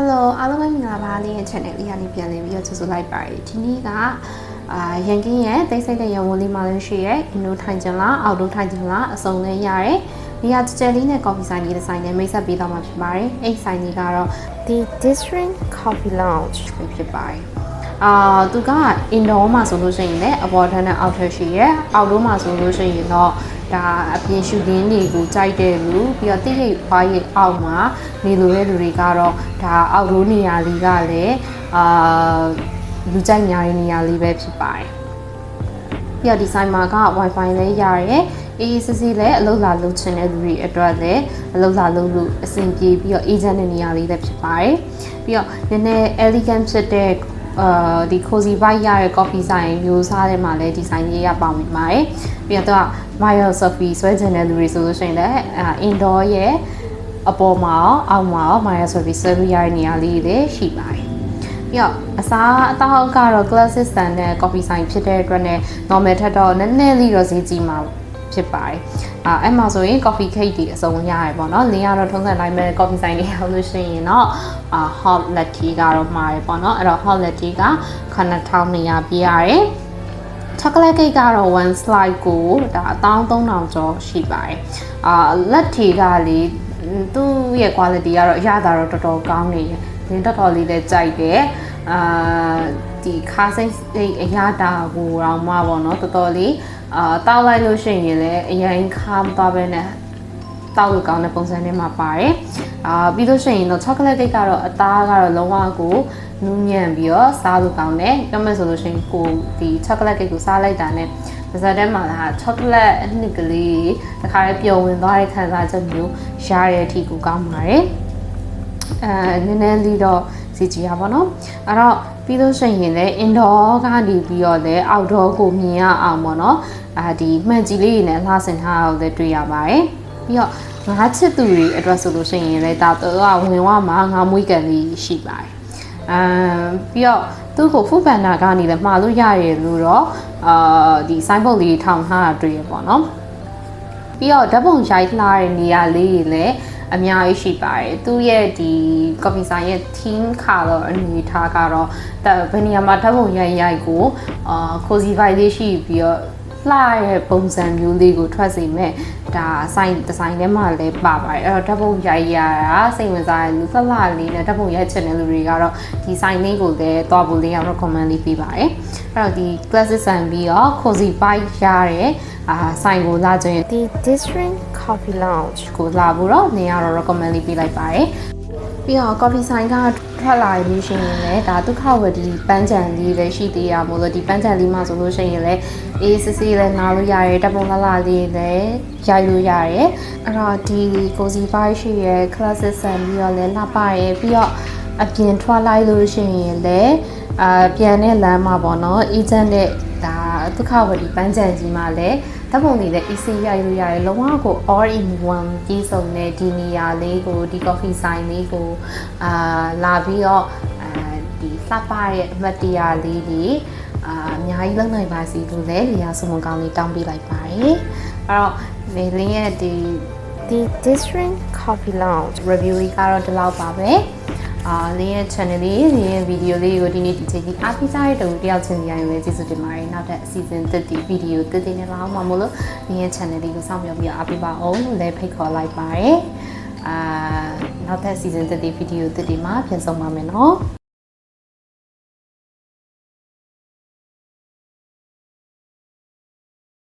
Hello အားလုံးပဲမင်္ဂလာပါလေးရဲ့ channel လေးကနေပြန်လည်ပြီးတော့ကြိုဆိုလိုက်ပါတယ်ဒီနေ့ကအာရန်ကင်းရဲ့တိတ်ဆိတ်တဲ့ရန်ဝန်လေးမှလည်းရှိရဲ့အင်ဒိုထိုင်ချင်လားအောက်ဒိုထိုင်ချင်လားအစုံလည်းရတယ်နေရာကြကြလေးနဲ့ coffee ဆိုင်လေးတစ်ဆိုင်နဲ့မိတ်ဆက်ပေးတော့မှာဖြစ်ပါတယ်အဲ့ဒီဆိုင်လေးကတော့ The District Coffee Lounge ပဲဖြစ်ပါတယ် အာသူက indoor မှာဆိုလို့ရှိရင်လည်းအပေါ်ထပ်နဲ့အောက်ထပ်ရှိရဲ့ outdoor မှာဆိုလို့ရှိရင်တော့ဒါအပြင်ရှူခင်းတွေကိုကြိုက်တဲ့လူပြီးတော့တိရိပ်ဘားရိပ်အောက်မှာနေလိုတဲ့လူတွေကတော့ဒါအောက်ရိုးနေရာလေးကလည်းအာလူကြိုက်များတဲ့နေရာလေးပဲဖြစ်ပါတယ်ပြီးတော့ဒီဆိုင်မှာက wifi လည်းရတယ်အေးအေးဆေးဆေးလည်းအလုပ်လာလုပ်ချင်တဲ့လူတွေအတွက်လည်းအလုပ်လာလုပ်လို့အဆင်ပြေပြီးတော့ agent တဲ့နေရာလေးလည်းဖြစ်ပါတယ်ပြီးတော့နည်းနည်း elegant ဖြစ်တဲ့ အာဒီ cozy vibe ရတဲ့ coffee ဆိုင်မျိုးစားတဲ့မှာလည်းဒီဆိုင်လေးရပါဝင်ပါတယ်ပြီးတော့သူက Maya Sophie ဆွဲချင်တဲ့လူတွေဆိုလို့ရှိရင်လည်းအာ indoor ရဲ့အပေါ်မှာရောအောက်မှာရော Maya Sophie ဆွဲလို့ရတဲ့နေရာလေးတွေလည်းရှိပါတယ်ပြီးတော့အစားအသောက်ကတော့ classic stand နဲ့ coffee ဆိုင်ဖြစ်တဲ့အတွက်နဲ့ normal ထက်တော့နည်းနည်းလေးတော့ဈေးကြီးမှာ ဖြစ်ပါတယ်။အာအဲ့မှာဆိုရင် coffee cake တွေအစုံရတယ်ပေါ့နော်။လင်းကတော့ထုံးစံတိုင်းပဲ coffee ဆိုင်တွေရောက်လို့ရှိရင်တော့အာ hot latte ကတော့မှာရပေါ့နော်။အဲ့တော့ hot latte က9200ပြရတယ်။ chocolate cake ကတော့ one slide ကိုဒါ13000ကျော်ရှိပါတယ်။အာလက်ထီကလေသူ့ရဲ့ quality ကတော့အရသာတော့တော်တော်ကောင်းနေတယ်။လင်းတော်တော်လေးလည်းကြိုက်တယ်။အာဒီခါစိတ်အရသာကိုတော့မှပေါ့နော်တော်တော်လေး အာတောက်လိုက်လို့ရှိရင်လည်းအရင်ခါမသွားပဲနဲ့တောက်လို့ကောင်းတဲ့ပုံစံနဲ့မှာပါတယ်။အာပြီးလို့ရှိရင်တော့ chocolate cake ကတော့အသားကတော့လုံးဝကိုနူးညံ့ပြီးတော့စားလို့ကောင်းတယ်။ပြောမယ်ဆိုလို့ရှိရင်ကိုဒီ chocolate cake ကိုစားလိုက်တာနဲ့ပါဇာတ်ထဲမှာက chocolate အနှစ်ကလေးတခါလေးပျော်ဝင်သွားတဲ့ခံစားချက်မျိုးရတဲ့အထိကိုကောင်းပါတယ်။အဲနည်းနည်းလေးတော့ စီကြည်ရပါတော့။အဲ့တော့ပြီးလို့ရှိရင်လည်း indoor ကနေပြီးတော့လည်း outdoor ကိုမြင်ရအောင်ပေါ့နော်။အာဒီမှန်ကြီးလေးတွေနဲ့လှဆင်ထားတာကိုလည်းတွေ့ရပါတယ်။ပြီးတော့ငါးချစ်သူတွေအတွက်ဆိုလို့ရှိရင်လည်းဒါတော့ဝင်ဝမှာငါးမွေးကန်လေးရှိပါတယ်။အမ်ပြီးတော့သူ့ကိုဖူပန်နာကနေလည်းမှာလို့ရရလို့တော့အာဒီ sign board လေးထောင်ထားတာတွေ့ရပေါ့နော်။ပြီးတော့ဓာတ်ပုံရိုက်လှတဲ့နေရာလေးတွေလည်း အများကြီးရှိပါတယ်သူရဲ့ဒီ coffee ဆိုင်ရဲ့ team color အနေထားကတော့ဘယ်နေရာမှာဓာတ်ပုံရိုက်ရိုက်ကိုအာ cozy vibe လေးရှိပြီးတော့ လှရဲ့ပုံစံမျိုးလေးကိုထွက်စေမဲ့ဒါဆိုင်ဒီဇိုင်းထဲမှာလည်းပါပါတယ်အဲ့တော့ဓာတ်ပုံရိုက်ရတာစိတ်ဝင်စားတဲ့လူလှလှလေးနဲ့ဓာတ်ပုံရိုက်ချင်တဲ့လူတွေကတော့ဒီဆိုင်လေးကိုလည်းတွားဖို့လေးအောင် recommend လေးပေးပါတယ်အဲ့တော့ဒီ classic ဆန်ပြီးတော့ cozy vibe ရတဲ့အာဆိုင်ကိုလာကြရင်ဒီ district coffee lounge ကိုလာဖို့တော့နေရာတော့ recommend လေးပေးလိုက်ပါတယ် ပြီးတော့ coffee ဆိုင်ကထွက်လာလို့ရှိရင်လည်းဒါဒုက္ခဝတီပန်းချံလေးလည်းရှိသေးရမို့လို့ဒီပန်းချံလေးမှဆိုလို့ရှိရင်လည်းအေးစစ်စစ်လည်းနားလို့ရတယ်တပ်ပုံလှလှလေးလည်းရိုက်လို့ရတယ်အဲ့တော့ဒီ cozy vibe ရှိရယ် classic ဆန်ပြီးတော့လည်းလှပရယ်ပြီးတော့အပြင်ထွက်လိုက်လို့ရှိရင်လည်းအာပြန်တဲ့လမ်းမှာပေါ့နော် agent နဲ့ ဒါဒုက္ခဝတီပန်းချံကြီးမှာလည်းဓာတ်ပုံတွေလည်း easy ရိုက်လို့ရတယ်လုံးဝကို all in one ကြီးစုံတဲ့ဒီနေရာလေးကိုဒီ coffee ဆိုင်လေးကိုအာလာပြီးတော့အဲဒီလှပတဲ့အမတ်တရားလေးတွေအာအများကြီးလုံနိုင်ပါစီလို့လည်းနေရာစုံမကောင်းလေးတောင်းပေးလိုက်ပါတယ်အဲ့တော့မေလင်းရဲ့ဒီဒီ district coffee lounge review လေးကတော့ဒီလောက်ပါပဲ အာလင်းရဲ့ channel လေးလင်းရဲ့ video လေးကိုဒီနေ့ဒီချိန်ကြီးအားပေးကြတဲ့တူတယောက်ချင်းစီတိုင်းလည်းကျေးဇူးတင်ပါတယ်နောက်ထပ် season 3ဒီ video တစ်တင်နဲ့လာအောင်မှာမို့လို့လင်းရဲ့ channel လေးကိုစောင့်မျှော်ပြီးအားပေးပါအောင်လို့လည်းဖိတ်ခေါ်လိုက်ပါတယ်အာနောက်ထပ် season 3ဒီ video တစ်ဒီမှာပြန်ဆောင်ပါမယ်နော်